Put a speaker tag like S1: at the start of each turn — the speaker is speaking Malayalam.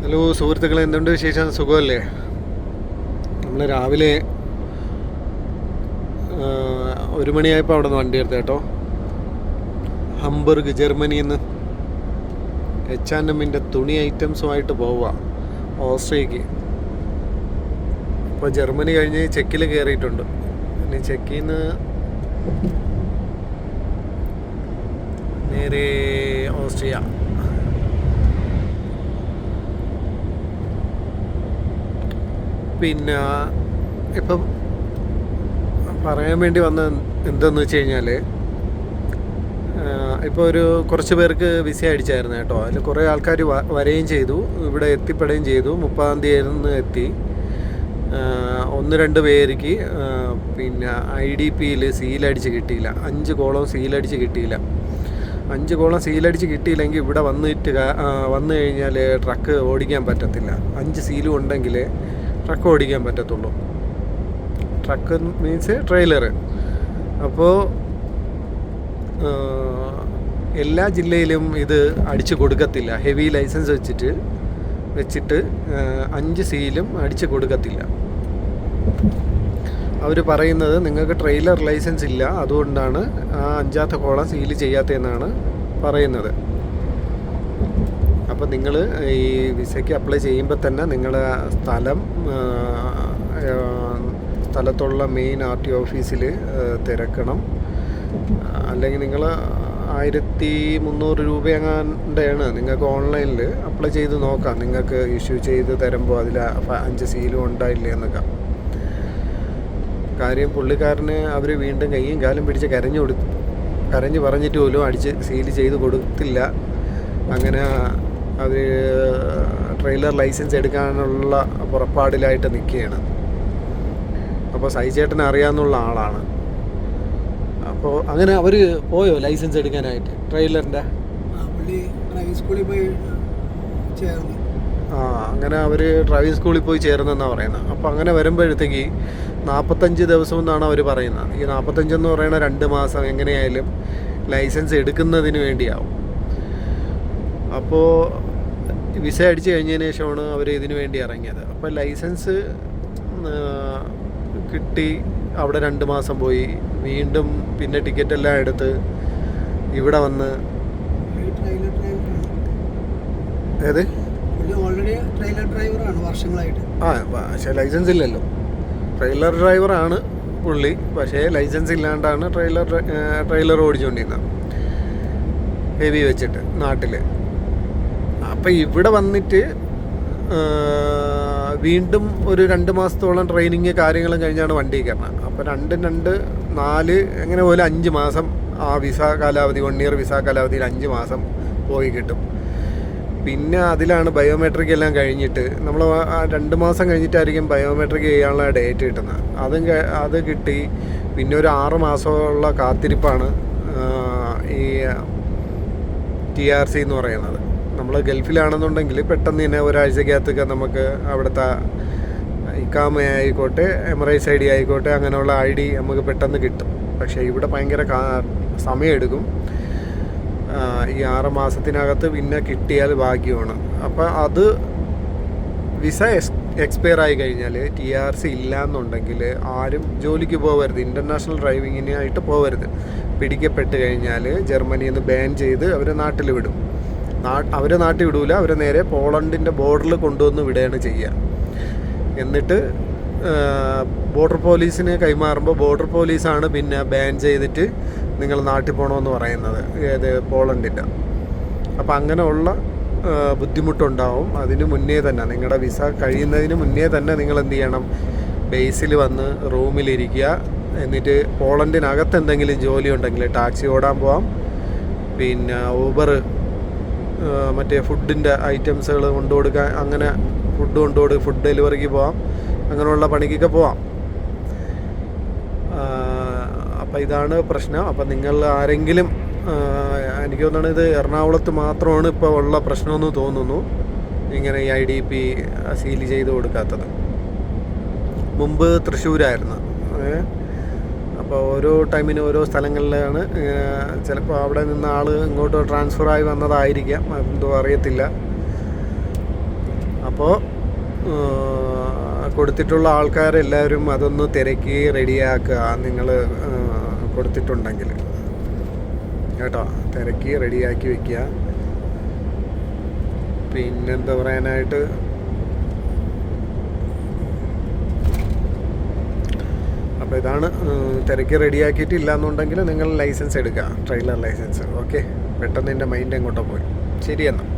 S1: ഹലോ സുഹൃത്തുക്കളെ എന്തുണ്ട് വിശേഷം? സുഖമല്ലേ? നമ്മൾ രാവിലെ ഒരു മണിയായപ്പോൾ അവിടെ നിന്ന് വണ്ടി എടുത്ത കേട്ടോ. ഹംബർഗ് ജർമ്മനിയിൽ നിന്ന് എച്ച് ആൻഡ് എമ്മിന്റെ തുണി ഐറ്റംസുമായിട്ട് പോവുക ഓസ്ട്രിയക്ക്. ഇപ്പോൾ ജർമ്മനി കഴിഞ്ഞ് ചെക്കിൽ കയറിയിട്ടുണ്ട്. ഇനി ചെക്കിൽ നിന്ന് നേരെ ഓസ്ട്രിയ. പിന്നെ ഇപ്പം പറയാൻ വേണ്ടി വന്ന എന്തെന്ന് വെച്ച് കഴിഞ്ഞാൽ ഇപ്പോൾ ഒരു കുറച്ച് പേർക്ക് വിസ അടിച്ചായിരുന്നു കേട്ടോ. അതിൽ കുറേ ആൾക്കാർ വരികയും ചെയ്തു. ഇവിടെ എത്തിപ്പെടുകയും ചെയ്തു. മുപ്പതാം തീയതി നിന്ന് എത്തി ഒന്ന് രണ്ട് പേർക്ക് പിന്നെ ഐ ഡി പിയിൽ സീലടിച്ച് കിട്ടിയില്ല. അഞ്ച് കോളം സീലടിച്ച് കിട്ടിയില്ല. അഞ്ച് കോളം സീലടിച്ച് കിട്ടിയില്ലെങ്കിൽ ഇവിടെ വന്നിട്ട് വന്നു കഴിഞ്ഞാൽ ട്രക്ക് ഓടിക്കാൻ പറ്റത്തില്ല. അഞ്ച് സീലും ഉണ്ടെങ്കിൽ ട്രക്ക് ഓടിക്കാൻ പറ്റത്തുള്ളൂ. Truck means trailer. അപ്പോൾ എല്ലാ ജില്ലയിലും ഇത് അടിച്ചു കൊടുക്കത്തില്ല. ഹെവി ലൈസൻസ് വെച്ചിട്ട് വെച്ചിട്ട് അഞ്ച് സീലും അടിച്ചു കൊടുക്കത്തില്ല. അവർ പറയുന്നത് നിങ്ങൾക്ക് ട്രെയിലർ ലൈസൻസ് ഇല്ല. അതുകൊണ്ടാണ് ആ അഞ്ചാത്ത കോളം സീൽ ചെയ്യാത്തതെന്നാണ് പറയുന്നത്. അപ്പോൾ നിങ്ങൾ ഈ വിസയ്ക്ക് അപ്ലൈ ചെയ്യുമ്പോൾ തന്നെ നിങ്ങളുടെ സ്ഥലം സ്ഥലത്തുള്ള മെയിൻ ആർ ടി ഓഫീസിൽ തിരക്കണം. അല്ലെങ്കിൽ നിങ്ങൾ ആയിരത്തി മുന്നൂറ് രൂപയെങ്ങാണ്ടാണ് നിങ്ങൾക്ക് ഓൺലൈനിൽ അപ്ലൈ ചെയ്ത് നോക്കാം. നിങ്ങൾക്ക് ഇഷ്യൂ ചെയ്ത് തരുമ്പോൾ അതിൽ അഞ്ച് സീലും ഉണ്ടായില്ലേ എന്നൊക്കെ. കാര്യം പുള്ളിക്കാരന് അവർ വീണ്ടും കയ്യും കാലും പിടിച്ച് കരഞ്ഞു കൊടുത്തു കരഞ്ഞ് പറഞ്ഞിട്ട് പോലും അടിച്ച് സീൽ ചെയ്ത് കൊടുത്തില്ല. അങ്ങനെ അവർ ട്രെയിലർ ലൈസൻസ് എടുക്കാനുള്ള പുറപ്പാടിലായിട്ട് നിൽക്കുകയാണ്. അപ്പോൾ സൈചേട്ടൻ അറിയാമെന്നുള്ള ആളാണ്. അപ്പോൾ അങ്ങനെ അവർ പോയോ ലൈസൻസ് എടുക്കാനായിട്ട്? ട്രെയിലറിന്റെ?
S2: ആ
S1: അങ്ങനെ അവർ ഡ്രൈവിംഗ് സ്കൂളിൽ പോയി ചേർന്നെന്നാണ് പറയുന്നത്. അപ്പോൾ അങ്ങനെ വരുമ്പോഴത്തേക്ക് നാൽപ്പത്തഞ്ച് ദിവസം എന്നാണ് അവർ പറയുന്നത്. ഈ നാൽപ്പത്തഞ്ചെന്ന് പറയുന്ന രണ്ട് മാസം എങ്ങനെയായാലും ലൈസൻസ് എടുക്കുന്നതിന് വേണ്ടിയാവും. അപ്പോൾ വിസ അടിച്ചു കഴിഞ്ഞതിന് ശേഷമാണ് അവർ ഇതിനു വേണ്ടി ഇറങ്ങിയത്. അപ്പോൾ ലൈസൻസ് കിട്ടി. അവിടെ രണ്ട് മാസം പോയി. വീണ്ടും പിന്നെ ടിക്കറ്റ് എല്ലാം എടുത്ത് ഇവിടെ വന്ന്. ഏത്? ആ പക്ഷേ ലൈസൻസ് ഇല്ലല്ലോ. ട്രെയിലർ ഡ്രൈവറാണ് പുള്ളി. പക്ഷേ ലൈസൻസ് ഇല്ലാണ്ടാണ് ട്രെയിലർ ട്രെയിലർ ഓടിച്ചുകൊണ്ടിരുന്നത് ഹെവി വെച്ചിട്ട് നാട്ടിൽ അപ്പം ഇവിടെ വന്നിട്ട് വീണ്ടും ഒരു രണ്ട് മാസത്തോളം ട്രെയിനിങ് കാര്യങ്ങളും കഴിഞ്ഞാണ് വണ്ടി കയറണം അപ്പോൾ രണ്ട് രണ്ട് നാല് എങ്ങനെ പോലെ അഞ്ച് മാസം ആ വിസ കാലാവധി വൺ ഇയർ വിസ കാലാവധിയിൽ അഞ്ച് മാസം പോയി കിട്ടും. പിന്നെ അതിലാണ് ബയോമെട്രിക് എല്ലാം കഴിഞ്ഞിട്ട് നമ്മൾ രണ്ട് മാസം കഴിഞ്ഞിട്ടായിരിക്കും ബയോമെട്രിക് ചെയ്യാനുള്ള ഡേറ്റ് കിട്ടുന്നത്. അതും അത് കിട്ടി. പിന്നെ ഒരു ആറ് മാസമുള്ള കാത്തിരിപ്പാണ് ഈ ടി ആർ സി എന്ന് പറയുന്നത്. നമ്മൾ ഗൾഫിലാണെന്നുണ്ടെങ്കിൽ പെട്ടെന്ന് തന്നെ ഒരാഴ്ചക്കകത്തൊക്കെ നമുക്ക് അവിടുത്തെ ഇക്കാമ ആയിക്കോട്ടെ എമറൈസ് ഐ ഡി ആയിക്കോട്ടെ അങ്ങനെയുള്ള ഐ ഡി നമുക്ക് പെട്ടെന്ന് കിട്ടും. പക്ഷേ ഇവിടെ ഭയങ്കര സമയമെടുക്കും. ഈ ആറ് മാസത്തിനകത്ത് പിന്നെ കിട്ടിയാൽ ഭാഗ്യമാണ്. അപ്പം അത് വിസ എക്സ് എക്സ്പയർ ആയി കഴിഞ്ഞാൽ ടി ആർ സി ഇല്ല എന്നുണ്ടെങ്കിൽ ആരും ജോലിക്ക് പോകരുത് ഇന്റർനാഷണൽ ഡ്രൈവിങ്ങിനായിട്ട് പോകരുത് പിടിക്കപ്പെട്ട് കഴിഞ്ഞാൽ ജർമ്മനിയിൽ നിന്ന് ബാൻ ചെയ്ത് അവരെ നാട്ടിൽ വിടും. അവരെ നാട്ടിൽ വിടൂല. അവരെ നേരെ പോളണ്ടിന്റെ ബോർഡറിൽ കൊണ്ടുവന്ന് വിടുകയാണ് ചെയ്യുക. എന്നിട്ട് ബോർഡർ പോലീസിന് കൈമാറുമ്പോൾ ബോർഡർ പോലീസാണ് പിന്നെ ബാൻ ചെയ്തിട്ട് നിങ്ങൾ നാട്ടിൽ പോകണമെന്ന് പറയുന്നത്. ഏത്? പോളണ്ടിന്റെ അപ്പം അങ്ങനെയുള്ള ബുദ്ധിമുട്ടുണ്ടാവും. അതിന് മുന്നേ തന്നെ നിങ്ങളുടെ വിസ കഴിയുന്നതിന് മുന്നേ തന്നെ നിങ്ങൾ എന്ത് ചെയ്യണം ബേസിൽ വന്ന് റൂമിലിരിക്കുക എന്നിട്ട് പോളണ്ടിനകത്ത് എന്തെങ്കിലും ജോലി ഉണ്ടെങ്കിൽ ടാക്സി ഓടാൻ പോവാം. പിന്നെ ഊബർ മറ്റേ ഫുഡിന്റെ ഐറ്റംസുകൾ കൊണ്ടുകൊടുക്കാൻ അങ്ങനെ ഫുഡ് കൊണ്ടുകൊടു ഫുഡ് ഡെലിവറിക്ക് പോവാം. അങ്ങനെയുള്ള പണിക്കൊക്കെ പോവാം. അപ്പോൾ ഇതാണ് പ്രശ്നം. അപ്പോൾ നിങ്ങൾ ആരെങ്കിലും എനിക്ക് തോന്നുന്നത് ഇത് എറണാകുളത്ത് മാത്രമാണ് ഇപ്പോൾ ഉള്ള പ്രശ്നമെന്ന് തോന്നുന്നു. ഇങ്ങനെ ഈ ഐ ഡി പി സീൽ ചെയ്ത് കൊടുക്കാത്തത്. മുമ്പ് തൃശ്ശൂരായിരുന്നു. ഏ? അപ്പോൾ ഓരോ ടൈമിനും ഓരോ സ്ഥലങ്ങളിലാണ് ചിലപ്പോൾ അവിടെ നിന്ന് ആൾ ഇങ്ങോട്ട് ട്രാൻസ്ഫർ ആയി വന്നതായിരിക്കാം എന്തോ അറിയത്തില്ല. അപ്പോൾ കൊടുത്തിട്ടുള്ള ആൾക്കാരെല്ലാവരും അതൊന്ന് തിരക്കി റെഡിയാക്കുക നിങ്ങൾ കൊടുത്തിട്ടുണ്ടെങ്കിൽ. കേട്ടോ തിരക്കി റെഡിയാക്കി വെക്കുക. പിന്നെന്താ പറയാനായിട്ട്? അപ്പോൾ ഇതാണ് തിരക്ക് റെഡിയാക്കിയിട്ടില്ല എന്നുണ്ടെങ്കിൽ നിങ്ങൾ ലൈസൻസ് എടുക്കുക ട്രെയിലർ ലൈസൻസ്. ഓക്കെ? പെട്ടെന്ന് എന്റെ മൈൻഡ് എങ്ങോട്ടോ പോയി. ശരി എന്നാൽ.